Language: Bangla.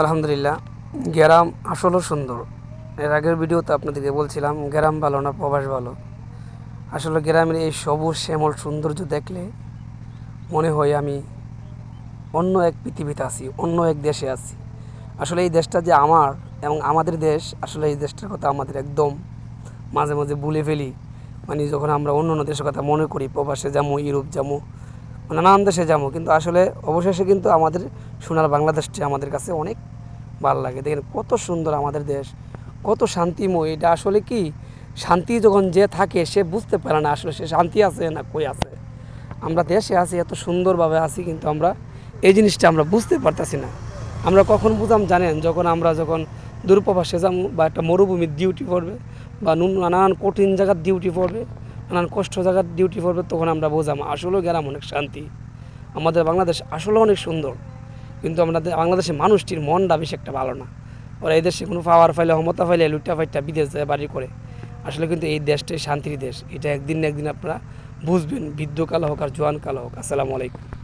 আলহামদুলিল্লাহ। গ্রাম আসলেও সুন্দর। এর আগের ভিডিওতে আপনাদেরকে বলছিলাম, গ্রাম ভালো না প্রবাস ভালো? আসলে গ্রামের এই সবুজ শ্যামল সৌন্দর্য দেখলে মনে হয় আমি অন্য এক পৃথিবীতে আছি, অন্য এক দেশে আছি। আসলে এই দেশটা যে আমার এবং আমাদের দেশ, আসলে এই দেশটার কথা আমাদের একদম মাঝে মাঝে ভুলে ফেলি। মানে যখন আমরা অন্য অন্য দেশের কথা মনে করি, প্রবাসে যাব ইউরোপ যাব নানান দেশে যাব, কিন্তু আসলে অবশেষে কিন্তু আমাদের সোনার বাংলাদেশটি আমাদের কাছে অনেক ভালো লাগে। দেখেন কত সুন্দর আমাদের দেশ, কত শান্তিময়। এটা আসলে কি? শান্তি যখন যে থাকে, সে বুঝতে পারে না আসলে সে শান্তি আছে না কই আছে। আমরা দেশে আছি, এত সুন্দরভাবে আছি, কিন্তু আমরা এই জিনিসটা আমরা বুঝতে পারতাছি না। আমরা কখন বুঝাম জানেন? যখন আমরা যখন দূরপ্রবাসে যাম বা একটা মরুভূমির ডিউটি পড়বে বা নুন- নানান কঠিন জায়গার ডিউটি পড়বে নানান কষ্ট জায়গার ডিউটি পড়বে, তখন আমরা বোঝাম, আসলেও গেলাম অনেক শান্তি। আমাদের বাংলাদেশ আসলে অনেক সুন্দর, কিন্তু আমাদের বাংলাদেশের মানুষটির মনটা বেশি একটা ভালো না। ওরা এই দেশে কোনো পাওয়ার ফাইলে ক্ষমতা ফাইলে লুটা ফাইটটা বিদেশ যায়, বাড়ি করে। আসলে কিন্তু এই দেশটাই শান্তির দেশ, এটা একদিন না একদিন আপনারা বুঝবেন, বৃদ্ধকাল হোক আর জোয়ান কাল হোক। আসসালামু আলাইকুম।